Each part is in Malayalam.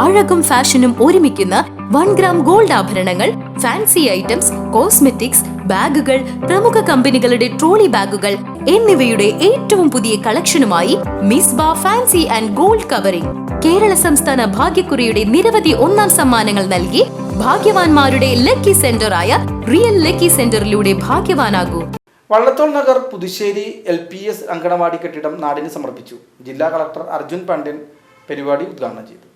അഴകും ഫാഷനും ഒരുമിക്കുന്ന വൺ ഗ്രാം ഗോൾഡ് ആഭരണങ്ങൾ ഫാൻസി ഐറ്റംസ് കോസ്മെറ്റിക്സ് ബാഗുകൾ പ്രമുഖ കമ്പനികളുടെ ട്രോളി ബാഗുകൾ എന്നിവയുടെ ഏറ്റവും പുതിയ കളക്ഷനുമായി മിസ് ബാ fancy and gold covering. Kerala സംസ്ഥാന ഭാഗ്യക്കുറിയുടെ നിരവധി ഒന്നാം സമ്മാനങ്ങൾ നൽകി ഭാഗ്യവാന്മാരുടെ ലക്കി സെന്ററായ റിയൽ ലക്കി സെന്ററിലൂടെ ഭാഗ്യവാനാകൂ. Vallathol Nagar Puthussery L P S anganwadi കെട്ടിടം നാടിന് സമർപ്പിച്ചു. ജില്ലാ കളക്ടർ അർജുൻ പാണ്ഡ്യൻ പരിപാടി ഉദ്ഘാടനം ചെയ്തു.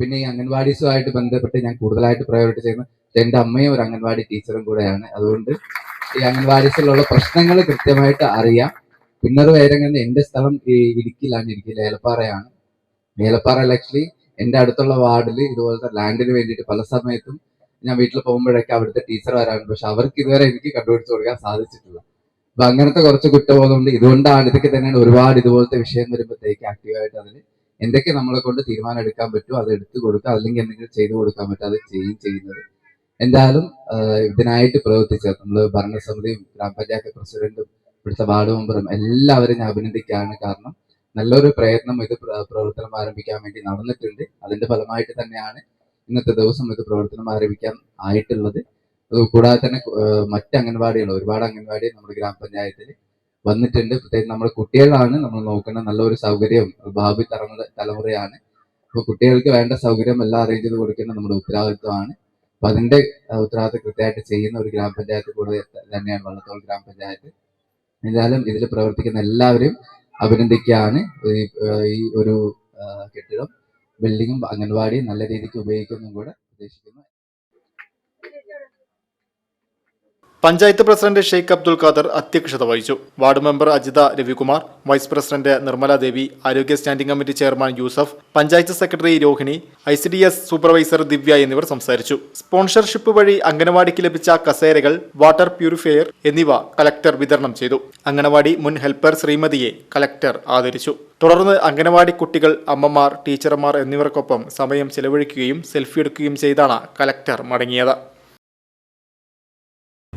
പിന്നെ ഈ അംഗൻവാടീസുമായിട്ട് ബന്ധപ്പെട്ട് ഞാൻ കൂടുതലായിട്ട് പ്രയോറിറ്റി ചെയ്യുന്നത് എന്റെ അമ്മയും ഒരു അംഗൻവാടി ടീച്ചറും കൂടെയാണ്. അതുകൊണ്ട് ഈ അംഗൻവാടീസിലുള്ള പ്രശ്നങ്ങൾ കൃത്യമായിട്ട് അറിയാം. പിന്നൊരു വേറെ എന്റെ സ്ഥലം ഈ ഇടുക്കിയിലാണ് ഇടുക്കി ഏലപ്പാറയാണ് ഏലപ്പാറയിൽ ആക്ച്വലി എന്റെ അടുത്തുള്ള വാർഡിൽ ഇതുപോലത്തെ ലാൻഡിന് വേണ്ടിയിട്ട് പല സമയത്തും ഞാൻ വീട്ടിൽ പോകുമ്പോഴൊക്കെ അവിടുത്തെ ടീച്ചർ വരാറുണ്ട്. പക്ഷെ അവർക്ക് ഇതുവരെ എനിക്ക് കണ്ടുപിടിച്ച് കൊടുക്കാൻ സാധിച്ചിട്ടില്ല. അപ്പൊ അങ്ങനത്തെ കുറച്ച് കുറ്റബോധമുണ്ട്. ഇതുകൊണ്ടാണ് ഇതൊക്കെ തന്നെയാണ് ഒരുപാട് ഇതുപോലത്തെ വിഷയം വരുമ്പോഴത്തേക്ക് ആക്റ്റീവായിട്ട് അതിൽ എന്തൊക്കെ നമ്മളെ കൊണ്ട് തീരുമാനം എടുക്കാൻ പറ്റുമോ അത് എടുത്തു കൊടുക്കുക അല്ലെങ്കിൽ എന്തെങ്കിലും ചെയ്തു കൊടുക്കാൻ പറ്റും അത് ചെയ്യും ചെയ്യുന്നത്. എന്തായാലും ഇതിനായിട്ട് പ്രവർത്തിച്ച നമ്മൾ ഭരണസമിതിയും ഗ്രാമപഞ്ചായത്ത് പ്രസിഡന്റും ഇവിടുത്തെ വാർഡ് മെമ്പറും എല്ലാവരും ഞാൻ അഭിനന്ദിക്കുകയാണ് കാരണം നല്ലൊരു പ്രയത്നം ഇത് പ്രവർത്തനം ആരംഭിക്കാൻ വേണ്ടി നടന്നിട്ടുണ്ട്. അതിന്റെ ഫലമായിട്ട് തന്നെയാണ് ഇന്നത്തെ ദിവസം ഇത് പ്രവർത്തനം ആരംഭിക്കാൻ ആയിട്ടുള്ളത്. കൂടാതെ തന്നെ മറ്റ് അംഗൻവാടികൾ ഒരുപാട് അംഗൻവാടി നമ്മുടെ ഗ്രാമപഞ്ചായത്തിൽ വന്നിട്ടുണ്ട്. പ്രത്യേകിച്ച് നമ്മുടെ കുട്ടികളാണ്. നമ്മൾ നോക്കുന്ന നല്ലൊരു സൗകര്യം ഭാവി തലമുറ തലമുറയാണ്. അപ്പൊ കുട്ടികൾക്ക് വേണ്ട സൗകര്യം എല്ലാം അറേഞ്ച് ചെയ്ത് കൊടുക്കുന്ന നമ്മുടെ ഉത്തരവാദിത്വമാണ്. അപ്പൊ അതിന്റെ ഉത്തരവാദിത്വം കൃത്യമായിട്ട് ചെയ്യുന്ന ഒരു ഗ്രാമപഞ്ചായത്ത് കൂടെ തന്നെയാണ് വള്ളത്തോൾ ഗ്രാമപഞ്ചായത്ത്. എന്തായാലും ഇതിൽ പ്രവർത്തിക്കുന്ന എല്ലാവരും അഭിനന്ദിക്കുകയാണ്. ഈ ഒരു കെട്ടിടം ബിൽഡിങ്ങും അംഗൻവാടിയും നല്ല രീതിക്ക് ഉപയോഗിക്കുന്നതും കൂടെ ഉദ്ദേശിക്കുന്നു പഞ്ചായത്ത് പ്രസിഡന്റ് ഷെയ്ഖ് അബ്ദുൽ ഖാദർ അധ്യക്ഷത വഹിച്ചു. Ward member Ajitha Ravikumar vice president Nirmala Devi ആരോഗ്യ standing committee chairman Yusuf panchayat secretary Rohini I C D S supervisor Divya എന്നിവർ സംസാരിച്ചു. സ്പോൺസർഷിപ്പ് വഴി അംഗനവാടിക്ക് ലഭിച്ച കസേരകൾ വാട്ടർ പ്യൂരിഫയർ എന്നിവ കലക്ടർ വിതരണം ചെയ്തു. അംഗനവാടി മുൻ ഹെൽപ്പർ ശ്രീമതിയെ കലക്ടർ ആദരിച്ചു. തുടർന്ന് അംഗനവാടി കുട്ടികൾ അമ്മമാർ ടീച്ചർമാർ എന്നിവർക്കൊപ്പം സമയം ചെലവഴിക്കുകയും സെൽഫി എടുക്കുകയും ചെയ്താണ് കലക്ടർ മടങ്ങിയത്.